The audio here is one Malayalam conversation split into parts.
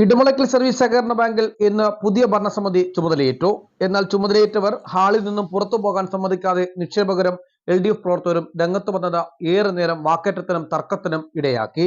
ഇടമുളക്കൽ സർവീസ് സഹകരണ ബാങ്കിൽ ഇന്ന് പുതിയ ഭരണസമിതി ചുമതലയേറ്റു. എന്നാൽ ചുമതലയേറ്റവർ ഹാളിൽ നിന്നും പുറത്തു പോകാൻ സമ്മതിക്കാതെ നിക്ഷേപകരും എൽ ഡി എഫ് പ്രവർത്തകരും രംഗത്ത് വന്നത് ഏറെ നേരം വാക്കേറ്റത്തിനും തർക്കത്തിനും ഇടയാക്കി.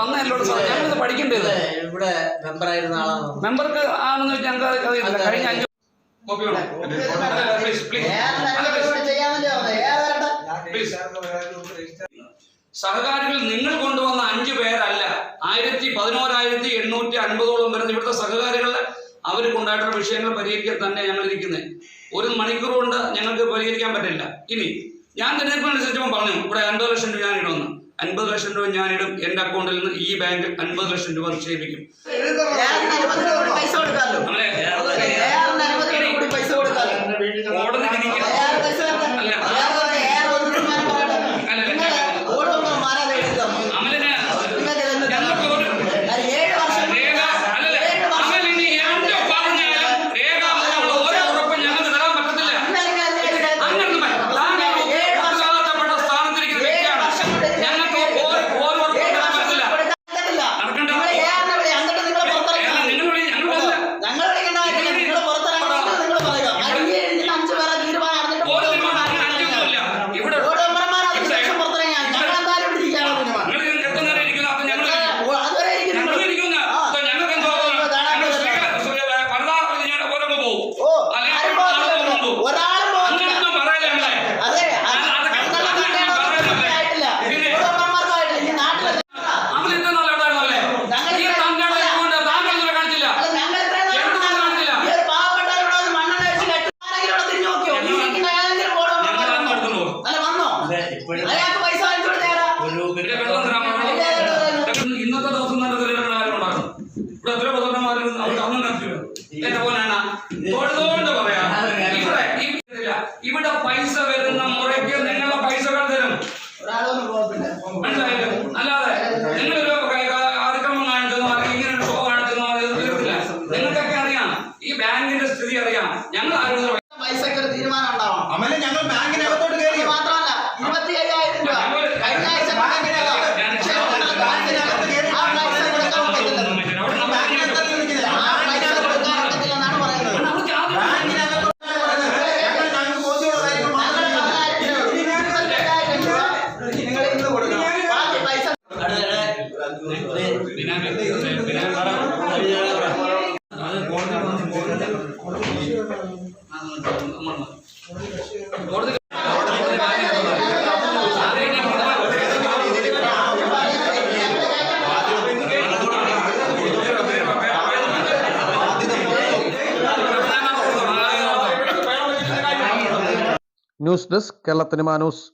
വന്ന എന്നോട് ഞങ്ങളിത് പഠിക്കേണ്ടത് ഇവിടെ മെമ്പർ ആയിരുന്ന ആളാണ്? മെമ്പർക്ക് ആണെന്ന് വെച്ചാൽ ഞങ്ങൾക്ക് കഴിഞ്ഞ അഞ്ച് കോപ്പി പ്ലീസ് പ്ലീസ് സഹകാരികൾ നിങ്ങൾ കൊണ്ടുവന്ന അഞ്ചു പേരല്ല ആയിരത്തി പതിനോരായിരത്തി എണ്ണൂറ്റി അൻപതോളം വരുന്ന ഇവിടുത്തെ സഹകാരികളെ അവർ കൊണ്ടായിട്ടുള്ള വിഷയങ്ങൾ പരിഹരിക്കാൻ തന്നെ ഞങ്ങൾ ഇരിക്കുന്നത്. ഒരു മണിക്കൂർ കൊണ്ട് ഞങ്ങൾക്ക് പരിഹരിക്കാൻ പറ്റില്ല. ഇനി ഞാൻ തിരഞ്ഞെടുപ്പിന് അനുസരിച്ച് പറഞ്ഞു ഇവിടെ അൻപത് ലക്ഷം രൂപ ഞാൻ ഇടുന്നു അൻപത് ലക്ഷം രൂപ ഞാനിടും എന്റെ അക്കൗണ്ടിൽ നിന്ന് ഈ ബാങ്ക് അൻപത് ലക്ഷം രൂപ നിക്ഷേപിക്കും. അല്ല. അമല ഞങ്ങൾ ബാങ്കിനകത്തോട്ട് കയറി മാത്രമല്ല ഇരുപത്തി അയ്യായിരം രൂപ കഴിഞ്ഞ ആഴ്ച പൈസ ന്യൂസ് ഡെസ്ക് കേരളത്തിന് മാനൂസ്